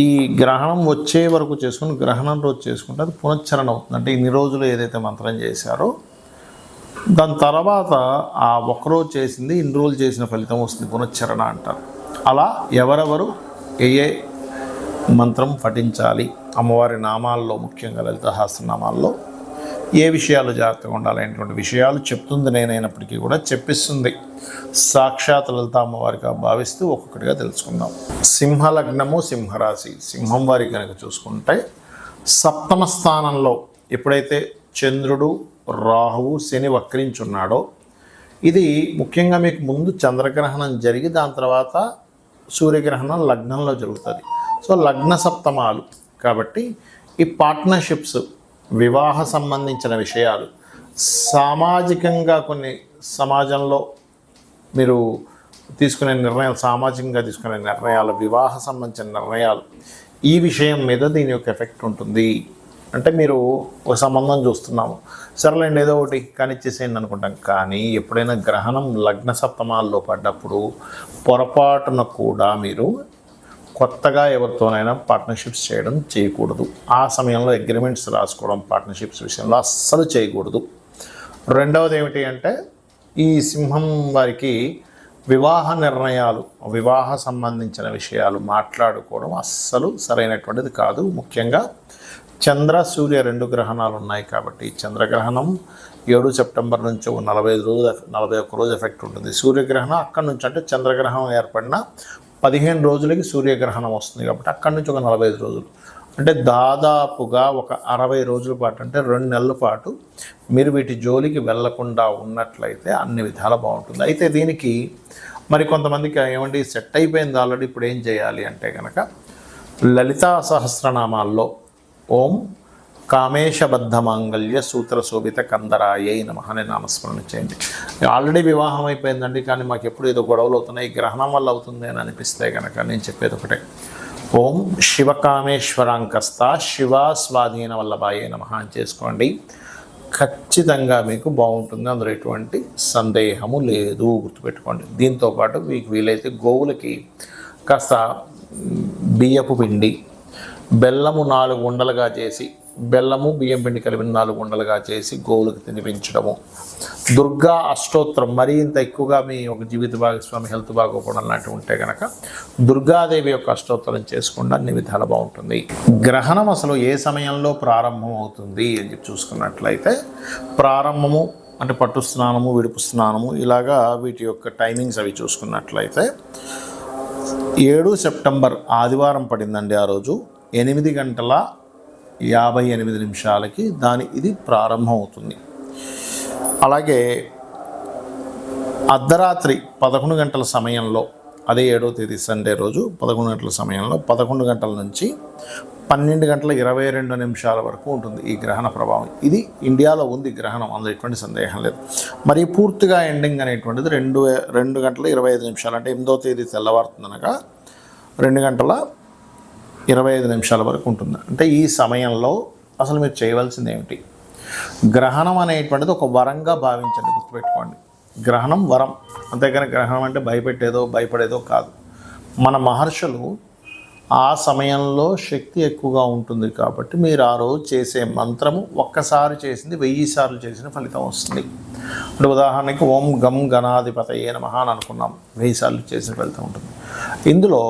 ఈ గ్రహణం వచ్చే వరకు చేసుకుని గ్రహణం రోజు చేసుకుంటే అది పునశ్చరణ అవుతుంది. అంటే ఇన్ని రోజులు ఏదైతే మంత్రం చేశారో దాని తర్వాత ఆ ఒకరోజు చేసింది ఇన్ని రోజులు చేసిన ఫలితం వస్తుంది పునశ్చరణ అంటారు. అలా ఎవరెవరు ఏ ఏ మంత్రం పఠించాలి అమ్మవారి నామాల్లో ముఖ్యంగా లలిత నామాల్లో ఏ విషయాలు జాగ్రత్తగా ఉండాలనేటువంటి విషయాలు చెప్తుంది నేనైనప్పటికీ కూడా చెప్పిస్తుంది. సాక్షాత్ లలిత అమ్మవారిగా భావిస్తూ ఒక్కొక్కటిగా తెలుసుకుందాం. సింహ లగ్నము సింహరాశి. సింహం వారి కనుక చూసుకుంటే సప్తమ స్థానంలో ఎప్పుడైతే చంద్రుడు రాహువు శని వక్రించున్నాడో ఇది ముఖ్యంగా మీకు ముందు చంద్రగ్రహణం జరిగి దాని తర్వాత సూర్యగ్రహణం లగ్నంలో జరుగుతుంది. సో లగ్న సప్తమాలు కాబట్టి ఈ పార్ట్నర్షిప్స్ వివాహ సంబంధించిన విషయాలు. సామాజికంగా కొన్ని సమాజంలో మీరు తీసుకునే నిర్ణయాలు సామాజికంగా తీసుకునే నిర్ణయాలు వివాహ సంబంధించిన నిర్ణయాలు ఈ విషయం మీద దీని యొక్క ఎఫెక్ట్ ఉంటుంది. అంటే మీరు ఒక సంబంధం చూస్తున్నాము. సరేలేండి ఏదో ఒకటి కానిచ్చేసేయండి అనుకుంటాం. కానీ ఎప్పుడైనా గ్రహణం లగ్న సప్తమాల్లో పడ్డప్పుడు పొరపాటున కూడా మీరు కొత్తగా ఎవరితోనైనా పార్ట్నర్షిప్స్ చేయడం చేయకూడదు. ఆ సమయంలో అగ్రిమెంట్స్ రాసుకోవడం పార్ట్నర్షిప్స్ విషయంలో అస్సలు చేయకూడదు. రెండవది ఏమిటి అంటే ఈ సింహం వారికి వివాహ నిర్ణయాలు వివాహ సంబంధించిన విషయాలు మాట్లాడుకోవడం అస్సలు సరైనటువంటిది కాదు. ముఖ్యంగా చంద్ర సూర్య రెండు గ్రహణాలు ఉన్నాయి కాబట్టి చంద్రగ్రహణం ఏడు సెప్టెంబర్ నుంచి ఒక నలభై ఐదు రోజులు నలభై ఒక్క రోజు ఎఫెక్ట్ ఉంటుంది. సూర్యగ్రహణం అక్కడి నుంచి అంటే చంద్రగ్రహణం ఏర్పడిన పదిహేను రోజులకి సూర్యగ్రహణం వస్తుంది కాబట్టి అక్కడి నుంచి ఒక నలభై ఐదు రోజులు. అంటే దాదాపుగా ఒక అరవై రోజుల పాటు అంటే రెండు నెలల పాటు మీరు వీటి జోలికి వెళ్ళకుండా ఉన్నట్లయితే అన్ని విధాలు బాగుంటుంది. అయితే దీనికి మరి కొంతమందికి ఏమండి సెట్ అయిపోయింది ఆల్రెడీ ఇప్పుడు ఏం చేయాలి అంటే కనుక లలితా సహస్రనామాల్లో ఓం కామేశబద్ధ మాంగళ్య సూత్ర శోభిత కందరాయై నమ అనే నామస్మరణ చేయండి. ఆల్రెడీ వివాహం అయిపోయిందండి కానీ మాకు ఎప్పుడు ఏదో గొడవలు అవుతున్నాయి ఈ గ్రహణం వల్ల అవుతుంది అని అనిపిస్తే కనుక నేను చెప్పేది ఒకటే. ఓం శివకామేశ్వరాంకస్త శివ స్వాధీన వల్లభాయే నమ అని చేసుకోండి. ఖచ్చితంగా మీకు బాగుంటుంది అందులో ఎటువంటి సందేహము లేదు గుర్తుపెట్టుకోండి. దీంతోపాటు మీకు వీలైతే గోవులకి కాస్త బియ్యపు పిండి బెల్లము నాలుగు ఉండలుగా చేసి బెల్లము బియ్యం పిండి కలిపిన నాలుగు ఉండలుగా చేసి గోవులకు తినిపించడము. దుర్గా అష్టోత్తరం మరీ ఇంత ఎక్కువగా మీ ఒక జీవిత భాగస్వామి హెల్త్ బాగోకపోవడం లాంటివి ఉంటే కనుక దుర్గాదేవి యొక్క అష్టోత్తరం చేసుకుండా అన్ని విధాలు బాగుంటుంది. గ్రహణం అసలు ఏ సమయంలో ప్రారంభం అవుతుంది అని చెప్పి చూసుకున్నట్లయితే ప్రారంభము అంటే పట్టు స్నానము విడుపు స్నానము ఇలాగా వీటి యొక్క టైమింగ్స్ అవి చూసుకున్నట్లయితే ఏడు సెప్టెంబర్ ఆదివారం పడిందండి ఆ రోజు. ఎనిమిది గంటల యాభై ఎనిమిది నిమిషాలకి దాని ఇది ప్రారంభమవుతుంది. అలాగే అర్ధరాత్రి పదకొండు గంటల సమయంలో అదే ఏడో తేదీ సండే రోజు పదకొండు గంటల సమయంలో పదకొండు గంటల నుంచి పన్నెండు గంటల ఇరవై రెండు నిమిషాల వరకు ఉంటుంది ఈ గ్రహణ ప్రభావం. ఇది ఇండియాలో ఉంది గ్రహణం అందులో ఎటువంటి సందేహం లేదు. మరి పూర్తిగా ఎండింగ్ అనేటువంటిది రెండు రెండు గంటల ఇరవై ఐదు నిమిషాలు అంటే ఎనిమిదో తేదీ తెల్లవారుతుందనగా రెండు గంటల ఇరవై ఐదు నిమిషాల వరకు ఉంటుంది. అంటే ఈ సమయంలో అసలు మీరు చేయవలసింది ఏమిటి? గ్రహణం అనేటువంటిది ఒక వరంగా భావించండి గుర్తుపెట్టుకోండి. గ్రహణం వరం. అంతేకాని గ్రహణం అంటే భయపెట్టేదో భయపడేదో కాదు. మన మహర్షులు ఆ సమయంలో శక్తి ఎక్కువగా ఉంటుంది కాబట్టి మీరు ఆ రోజు చేసే మంత్రము ఒక్కసారి చేసింది వెయ్యి సార్లు చేసిన ఫలితం వస్తుంది. అంటే ఉదాహరణకి ఓం గం గణాధిపతయే నమః అని అనుకున్నాం. వెయ్యి సార్లు చేసిన ఫలితం ఉంటుంది. ఇందులో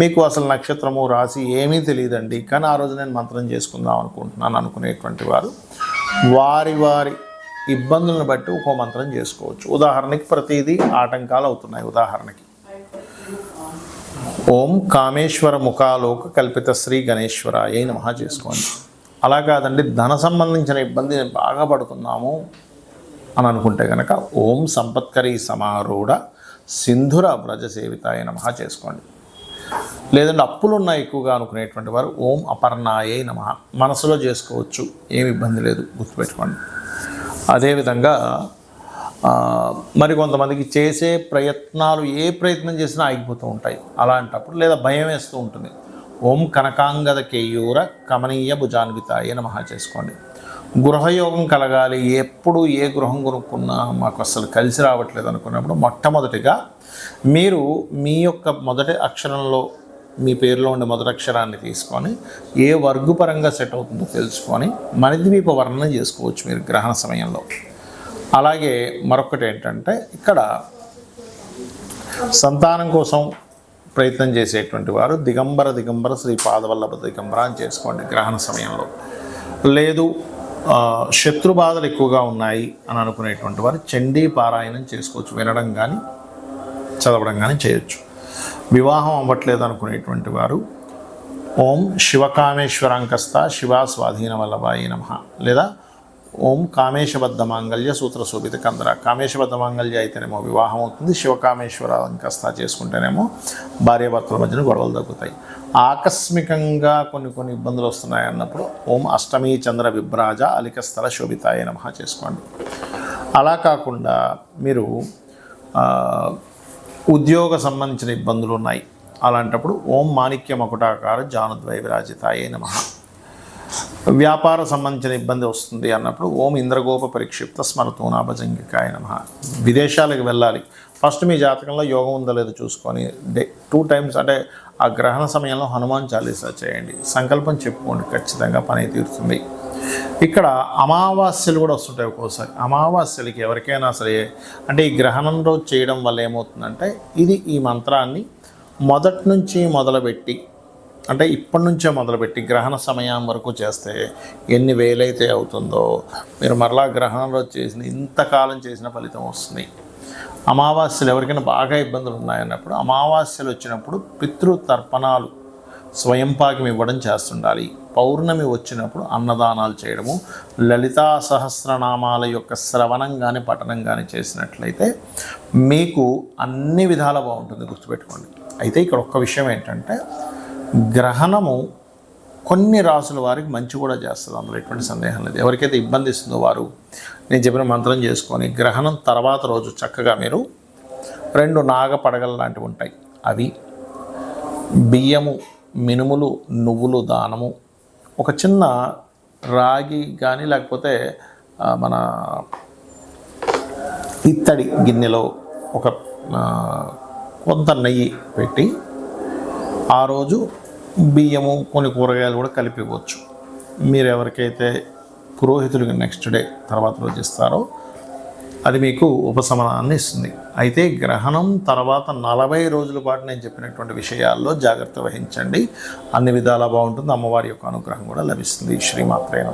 మీకు అసలు నక్షత్రము రాశి ఏమీ తెలియదండి. కానీ ఆ రోజు నేను మంత్రం చేసుకుందాం అనుకుంటున్నాను అనుకునేటువంటి వారు. వారి వారి ఇబ్బందులను బట్టి ఒక్కో మంత్రం చేసుకోవచ్చు. ఉదాహరణకి ప్రతిదీ ఆటంకాలు అవుతున్నాయి. ఉదాహరణకి ఓం కామేశ్వర ముఖాలోక కల్పిత శ్రీ గణేశ్వర ఏ నమః చేసుకోండి. అలా కాదండి ధన సంబంధించిన ఇబ్బంది బాగా పడుతున్నాము అని అనుకుంటే కనుక ఓం సంపత్కరీ సమారూఢ సింధుర వ్రజ సేవితాయ నమః చేసుకోండి. లేదంటే అప్పులు ఉన్నాయి ఎక్కువగా అనుకునేటువంటి వారు ఓం అపర్ణాయే నమ. మనసులో చేసుకోవచ్చు ఏమి ఇబ్బంది లేదు గుర్తుపెట్టుకోండి. అదేవిధంగా మరికొంతమందికి మరి కొంతమందికి చేసే ప్రయత్నాలు ఏ ప్రయత్నం చేసినా ఆగిపోతూ ఉంటాయి. అలాంటప్పుడు లేదా భయం వేస్తూ ఉంటుంది. ఓం కనకాంగద కేయూర కమనీయ భుజాన్వితాయ నమః చేసుకోండి. గృహయోగం కలగాలి. ఎప్పుడు ఏ గృహం కొనుక్కున్నా మాకు అసలు కలిసి రావట్లేదు అనుకున్నప్పుడు మొట్టమొదటిగా మీరు మీ యొక్క మొదటి అక్షరంలో మీ పేరులో ఉండే మొదటి అక్షరాన్ని తీసుకొని ఏ వర్గు పరంగా సెట్ అవుతుందో తెలుసుకొని మణిద్వీప వర్ణన చేసుకోవచ్చు మీరు గ్రహణ సమయంలో. అలాగే మరొకటి ఏంటంటే ఇక్కడ సంతానం కోసం ప్రయత్నం చేసేటువంటి వారు దిగంబర దిగంబర శ్రీ పాదవల్లభ దిగంబర అని చేసుకోండి గ్రహణ సమయంలో. లేదు శత్రు బాధలు ఎక్కువగా ఉన్నాయి అని అనుకునేటువంటి వారు చండీ పారాయణం చేసుకోవచ్చు. వినడం కానీ చదవడం కానీ చేయొచ్చు. వివాహం అవ్వట్లేదు అనుకునేటువంటి వారు ఓం శివకామేశ్వరంకస్త శివా స్వాధీన వల్లభాయి నమ. లేదా ఓం కామేశబద్ధ మాంగళ్య సూత్ర శోభిత కందర కామేశబద్ధ మాంగళ్య అయితేనేమో వివాహం అవుతుంది. శివకామేశ్వర అంకస్త చేసుకుంటేనేమో భార్యాభర్తల మధ్యన గొడవలు తగ్గుతాయి. ఆకస్మికంగా కొన్ని కొన్ని ఇబ్బందులు వస్తున్నాయి అన్నప్పుడు ఓం అష్టమి చంద్ర విభ్రాజ అలికస్థల శోభితాయ నమ చేసుకోండి. అలా కాకుండా మీరు ఉద్యోగ సంబంధించిన ఇబ్బందులు ఉన్నాయి. అలాంటప్పుడు ఓం మాణిక్య మకుటాకార జానుద్వై విరాజితాయే నమ. వ్యాపార సంబంధించిన ఇబ్బంది వస్తుంది అన్నప్పుడు ఓం ఇంద్రగోప పరిక్షిప్త స్మరతూనా నమ. విదేశాలకు వెళ్ళాలి. ఫస్ట్ మీ జాతకంలో యోగం ఉందో లేదో చూసుకొని డే టూ టైమ్స్ అంటే ఆ గ్రహణ సమయంలో హనుమాన్ చాలీసా చేయండి. సంకల్పం చెప్పుకోండి. ఖచ్చితంగా పని తీరుతుంది. ఇక్కడ అమావాస్యలు కూడా వస్తుంటాయి ఒక్కోసారి. అమావాస్యలకి ఎవరికైనా సరే అంటే ఈ గ్రహణం రోజు చేయడం వల్ల ఏమవుతుందంటే ఇది ఈ మంత్రాన్ని మొదటి నుంచి మొదలుపెట్టి అంటే ఇప్పటి నుంచే మొదలుపెట్టి గ్రహణ సమయం వరకు చేస్తే ఎన్ని వేలైతే అవుతుందో మీరు మరలా గ్రహణంలో చేసిన ఇంతకాలం చేసిన ఫలితం వస్తుంది. అమావాస్యలు ఎవరికైనా బాగా ఇబ్బందులు ఉన్నాయన్నప్పుడు అమావాస్యలు వచ్చినప్పుడు పితృతర్పణాలు స్వయంపాకం ఇవ్వడం చేస్తుండాలి. పౌర్ణమి వచ్చినప్పుడు అన్నదానాలు చేయడము లలితా సహస్రనామాల యొక్క శ్రవణం కానీ పఠనం కానీ చేసినట్లయితే మీకు అన్ని విధాల బాగుంటుంది గుర్తుపెట్టుకోండి. అయితే ఇక్కడ ఒక్క విషయం ఏంటంటే గ్రహణము కొన్ని రాసుల వారికి మంచి కూడా చేస్తుంది. అందులో ఎటువంటి సందేహం లేదు. ఎవరికైతే ఇబ్బంది ఇస్తుందో వారు నేను చెప్పిన మంత్రం చేసుకొని గ్రహణం తర్వాత రోజు చక్కగా మీరు రెండు నాగ పడగలు లాంటివి ఉంటాయి. అవి బియ్యము మినుములు నువ్వులు దానము ఒక చిన్న రాగి కానీ లేకపోతే మన ఇత్తడి గిన్నెలో ఒక కొంత నెయ్యి పెట్టి ఆ రోజు బియ్యము కొన్ని కూరగాయలు కూడా కలిపి ఇవ్వచ్చు మీరు ఎవరికైతే పురోహితుడికి నెక్స్ట్ డే తర్వాత రోజు ఇస్తారో అది మీకు ఉపశమనాన్ని ఇస్తుంది. అయితే గ్రహణం తర్వాత నలభై రోజుల పాటు నేను చెప్పినటువంటి విషయాల్లో జాగ్రత్త వహించండి. అన్ని విధాలా బాగుంటుంది. అమ్మవారి యొక్క అనుగ్రహం కూడా లభిస్తుంది. శ్రీమాత్రే